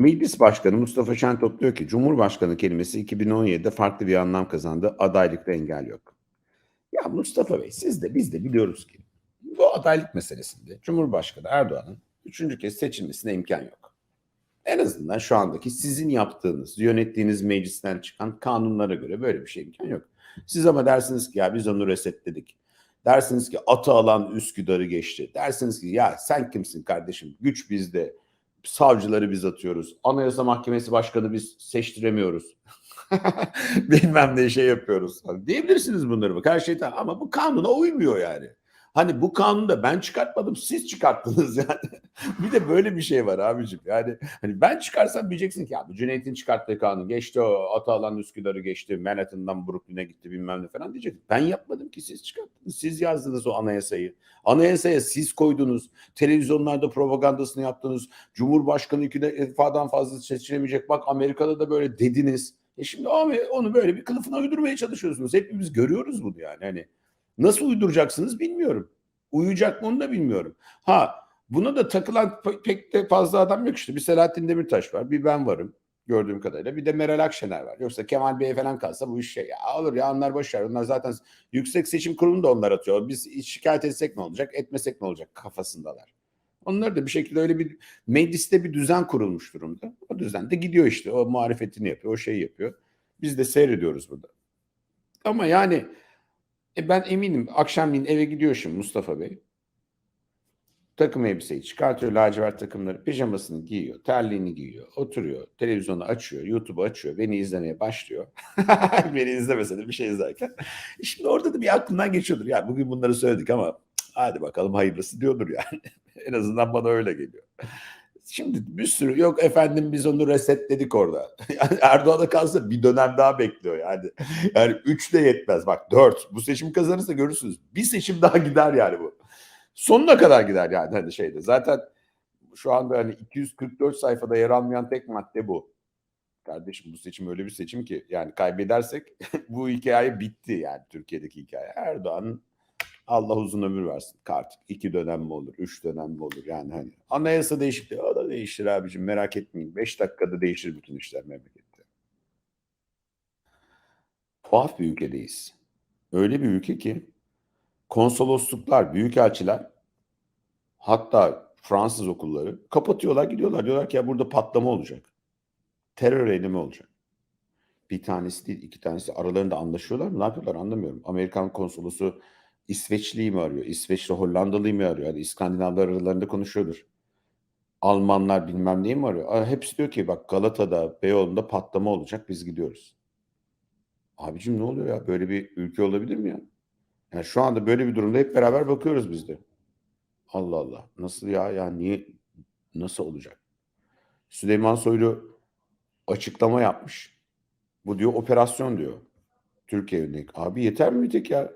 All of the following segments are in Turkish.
Meclis Başkanı Mustafa Şentop diyor ki Cumhurbaşkanı kelimesi 2017'de farklı bir anlam kazandı. Adaylıkta engel yok. Ya Mustafa Bey siz de biz de biliyoruz ki bu adaylık meselesinde Cumhurbaşkanı Erdoğan'ın üçüncü kez seçilmesine imkan yok. En azından şu andaki sizin yaptığınız, yönettiğiniz meclisten çıkan kanunlara göre böyle bir şey imkan yok. Siz ama dersiniz ki ya biz onu resetledik. Dersiniz ki atı alan Üsküdar'ı geçti. Dersiniz ki ya sen kimsin kardeşim? Güç bizde. Savcıları biz atıyoruz. Anayasa Mahkemesi Başkanı biz seçtiremiyoruz. Bilmem ne şey yapıyoruz. Diyebilirsiniz bunları bak her şey tamam. ama bu kanuna uymuyor yani. Hani bu kanunu da ben çıkartmadım siz çıkarttınız yani. bir de böyle bir şey var abicim. Yani hani ben çıkarsam diyeceksin ki abi Cüneyt'in çıkarttığı kanun geçti o Atalan Üsküdar'ı geçti Manhattan'dan Brooklyn'e gitti bilmem ne falan diyecek. Ben yapmadım ki siz çıkarttınız. Siz yazdınız o anayasayı. Anayasaya siz koydunuz. Televizyonlarda propagandasını yaptınız. Cumhurbaşkanı iki defadan fazla seçilemeyecek. Bak Amerika'da da böyle dediniz. E şimdi abi onu böyle bir kılıfına uydurmaya çalışıyorsunuz. Hepimiz görüyoruz bunu yani. Hani Nasıl uyduracaksınız bilmiyorum. Uyuyacak mı onu da bilmiyorum. Ha buna da takılan pek de fazla adam yok işte. Bir Selahattin Demirtaş var, bir ben varım gördüğüm kadarıyla. Bir de Meral Akşener var. Yoksa Kemal Bey falan kalsa bu iş şey ya olur ya onlar boşver. Onlar zaten yüksek seçim kurulunu da onlar atıyor. Biz şikayet etsek ne olacak, etmesek ne olacak kafasındalar. Onlar da bir şekilde öyle bir mecliste bir düzen kurulmuş durumda. O düzen de gidiyor işte. O muhalefetini yapıyor, o şeyi yapıyor. Biz de seyrediyoruz burada. Ama yani e ben eminim akşamleyin eve gidiyor şimdi Mustafa Bey. Takım elbiseyi çıkartıyor lacivert takımları. Pijamasını giyiyor. Terliğini giyiyor. Oturuyor. Televizyonu açıyor. YouTube'u açıyor. Beni izlemeye başlıyor. beni izlemese de bir şey izlerken. E şimdi orada da bir aklından geçiyordur. Ya bugün bunları söyledik ama hadi bakalım hayırlısı diyordur yani. en azından bana öyle geliyor. Şimdi bir sürü yok efendim biz onu resetledik orada. Yani Erdoğan'a kalsa bir dönem daha bekliyor yani. Yani 3 de yetmez. Bak 4. Bu seçim kazanırsa görürsünüz. Bir seçim daha gider yani bu. Sonuna kadar gider yani hani şeyde. Zaten şu anda hani 244 sayfada yer almayan tek madde bu. Kardeşim bu seçim öyle bir seçim ki yani kaybedersek bu hikaye bitti yani Türkiye'deki hikaye. Erdoğan Allah uzun ömür versin. Artık iki dönem mi olur, üç dönem mi olur yani hani. Anayasa değişikliği o da değişir abicim merak etmeyin. Beş dakikada değişir bütün işler memlekette. Tuhaf bir ülkedeyiz. Öyle bir ülke ki konsolosluklar, büyükelçiler hatta Fransız okulları kapatıyorlar gidiyorlar. Diyorlar ki ya burada patlama olacak. Terör eylemi olacak. Bir tanesi değil iki tanesi aralarında anlaşıyorlar mı? Ne yapıyorlar anlamıyorum. Amerikan konsolosu İsveçliyi mi arıyor? İsveçli Hollandalıyı mı arıyor? Yani İskandinavlar aralarında konuşuyordur. Almanlar bilmem neyi mi arıyor? Hepsi diyor ki bak Galata'da, Beyoğlu'nda patlama olacak biz gidiyoruz. Abicim ne oluyor ya? Böyle bir ülke olabilir mi ya? Yani şu anda böyle bir durumda hep beraber bakıyoruz biz de. Allah Allah. Nasıl ya? Yani niye? Nasıl olacak? Süleyman Soylu açıklama yapmış. Bu diyor operasyon diyor. Türkiye yönelik. Abi yeter mi bir tek ya?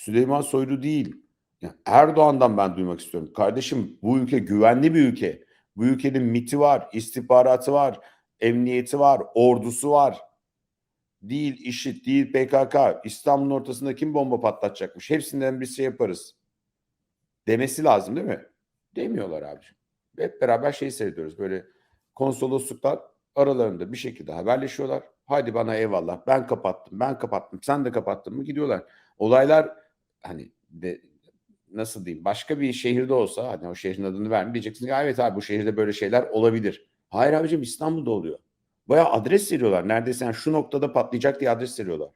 Süleyman Soylu değil. Yani Erdoğan'dan ben duymak istiyorum. Kardeşim bu ülke güvenli bir ülke. Bu ülkenin MIT'i var, istihbaratı var, emniyeti var, ordusu var. Değil IŞİD, değil PKK. İstanbul'un ortasında kim bomba patlatacakmış? Hepsinden bir şey yaparız. Demesi lazım değil mi? Demiyorlar abiciğim. Hep beraber şey seyrediyoruz. Böyle konsolosluklar aralarında bir şekilde haberleşiyorlar. Hadi bana eyvallah. Ben kapattım, ben kapattım. Sen de kapattın mı? Gidiyorlar. Olaylar hani de, nasıl diyeyim başka bir şehirde olsa hani o şehrin adını vermeyeyim diyeceksin ki evet abi bu şehirde böyle şeyler olabilir. Hayır abicim İstanbul'da oluyor. Baya adres veriyorlar. Neredeyse yani şu noktada patlayacak diye adres veriyorlar.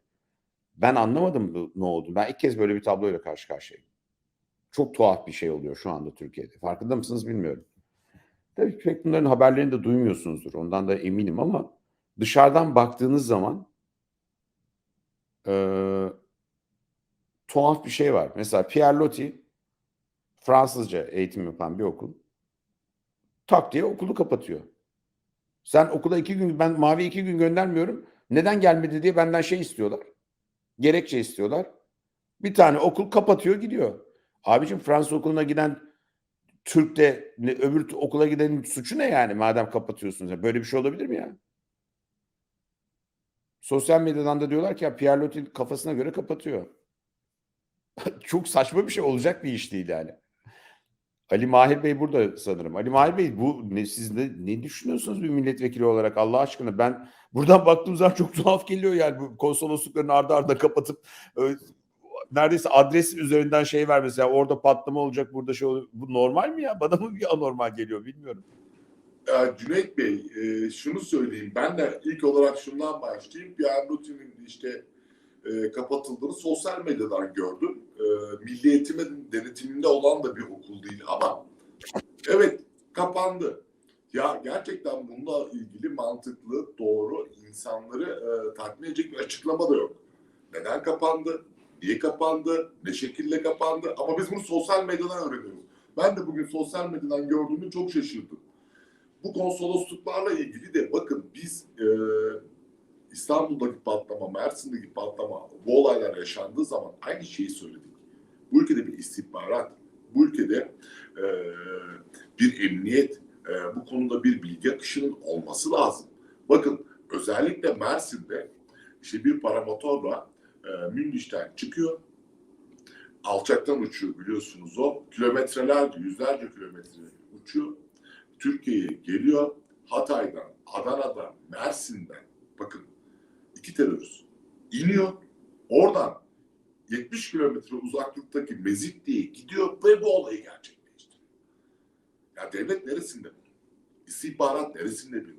Ben anlamadım ne oldu. Ben ilk kez böyle bir tabloyla karşı karşıyayım. Çok tuhaf bir şey oluyor şu anda Türkiye'de. Farkında mısınız bilmiyorum. Tabii pek bunların haberlerini de duymuyorsunuzdur. Ondan da eminim ama dışarıdan baktığınız zaman eee tuhaf bir şey var. Mesela Pierre Loti Fransızca eğitim yapan bir okul tak diye okulu kapatıyor. Sen okula iki gün ben mavi iki gün göndermiyorum. Neden gelmedi diye benden şey istiyorlar. Gerekçe istiyorlar. Bir tane okul kapatıyor gidiyor. Abicim Fransız okuluna giden Türk de öbür okula gidenin suçu ne yani madem kapatıyorsunuz? Böyle bir şey olabilir mi ya? Sosyal medyadan da diyorlar ki ya Pierre Loti kafasına göre kapatıyor. Çok saçma bir şey olacak bir iş değil yani. Ali Mahir Bey burada sanırım. Ali Mahir Bey bu ne siz ne, ne düşünüyorsunuz bir milletvekili olarak Allah aşkına? Ben buradan baktığım zaman çok tuhaf geliyor yani bu konsolosluklarını arda arda kapatıp e, neredeyse adres üzerinden şey vermesi. Yani orada patlama olacak, burada şey olur. Bu normal mi ya? Bana mı bir anormal geliyor bilmiyorum. Ya Cüneyt Bey, e, şunu söyleyeyim. Ben de ilk olarak şundan başlayayım. Pierre Loti'nin işte e, kapatıldığını sosyal medyadan gördüm. E, Milli denetiminde olan da bir okul değil ama evet kapandı. Ya gerçekten bununla ilgili mantıklı, doğru, insanları e, tatmin edecek bir açıklama da yok. Neden kapandı? Niye kapandı? Ne şekilde kapandı? Ama biz bunu sosyal medyadan öğreniyoruz. Ben de bugün sosyal medyadan gördüğümü çok şaşırdım. Bu konsolosluklarla ilgili de bakın biz e, İstanbul'daki patlama, Mersin'deki patlama, bu olaylar yaşandığı zaman aynı şeyi söyledik. Bu ülkede bir istihbarat, bu ülkede e, bir emniyet, e, bu konuda bir bilgi akışının olması lazım. Bakın özellikle Mersin'de işte bir paramotorla e, Münbiş'ten çıkıyor, alçaktan uçuyor biliyorsunuz o. Kilometrelerce, yüzlerce kilometre uçuyor. Türkiye'ye geliyor. Hatay'dan, Adana'dan, Mersin'den bakın iki terörist iniyor. Oradan 70 kilometre uzaklıktaki Mezitli'ye gidiyor ve bu olayı gerçekleştiriyor. Ya devlet neresinde? İstihbarat neresinde bilmiyor?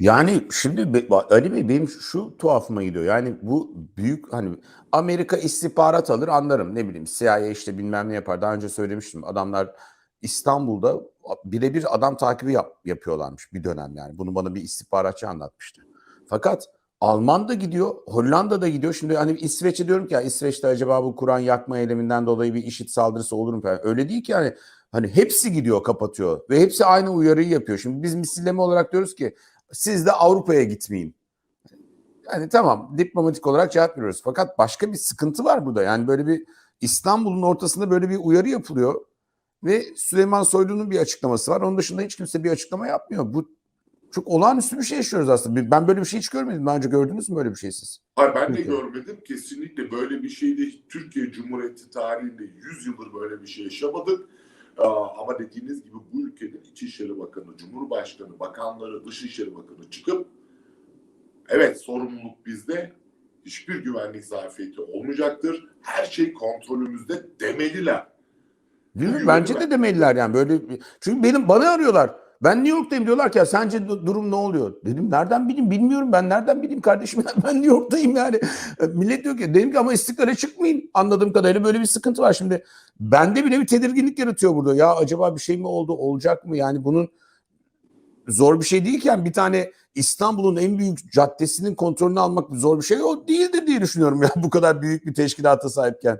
Yani şimdi Ali Bey benim şu tuhafıma gidiyor. Yani bu büyük hani Amerika istihbarat alır anlarım. Ne bileyim CIA işte bilmem ne yapar. Daha önce söylemiştim. Adamlar İstanbul'da birebir adam takibi yap, yapıyorlarmış bir dönem yani. Bunu bana bir istihbaratçı anlatmıştı. Fakat Alman da gidiyor, Hollanda da gidiyor. Şimdi hani İsveç'e diyorum ki ya İsveç'te acaba bu Kur'an yakma eyleminden dolayı bir işit saldırısı olur mu falan. Öyle değil ki yani hani hepsi gidiyor kapatıyor ve hepsi aynı uyarıyı yapıyor. Şimdi biz misilleme olarak diyoruz ki siz de Avrupa'ya gitmeyin. Yani tamam diplomatik olarak cevap veriyoruz. Fakat başka bir sıkıntı var burada. Yani böyle bir İstanbul'un ortasında böyle bir uyarı yapılıyor ve Süleyman Soylu'nun bir açıklaması var. Onun dışında hiç kimse bir açıklama yapmıyor. Bu çok olağanüstü bir şey yaşıyoruz aslında. Ben böyle bir şey hiç görmedim. Daha önce gördünüz mü böyle bir şey siz? Hayır ben de Peki. görmedim. Kesinlikle böyle bir şeyde Türkiye Cumhuriyeti tarihinde 100 yıldır böyle bir şey yaşamadık. Ama dediğiniz gibi bu ülkenin İçişleri Bakanı, Cumhurbaşkanı, bakanları, Dışişleri Bakanı çıkıp evet sorumluluk bizde. Hiçbir güvenlik zafiyeti olmayacaktır. Her şey kontrolümüzde demeliler. Değil mi? Bence de demeliler yani böyle. Çünkü benim bana arıyorlar. Ben New York'tayım diyorlar ki ya sence du- durum ne oluyor? Dedim nereden bileyim bilmiyorum ben nereden bileyim kardeşim ben New York'tayım yani. E, Millet diyor ki dedim ki ama istiklale çıkmayın. Anladığım kadarıyla böyle bir sıkıntı var şimdi. Bende bile bir tedirginlik yaratıyor burada. Ya acaba bir şey mi oldu olacak mı? Yani bunun zor bir şey değilken bir tane İstanbul'un en büyük caddesinin kontrolünü almak zor bir şey o değildir diye düşünüyorum ya bu kadar büyük bir teşkilata sahipken.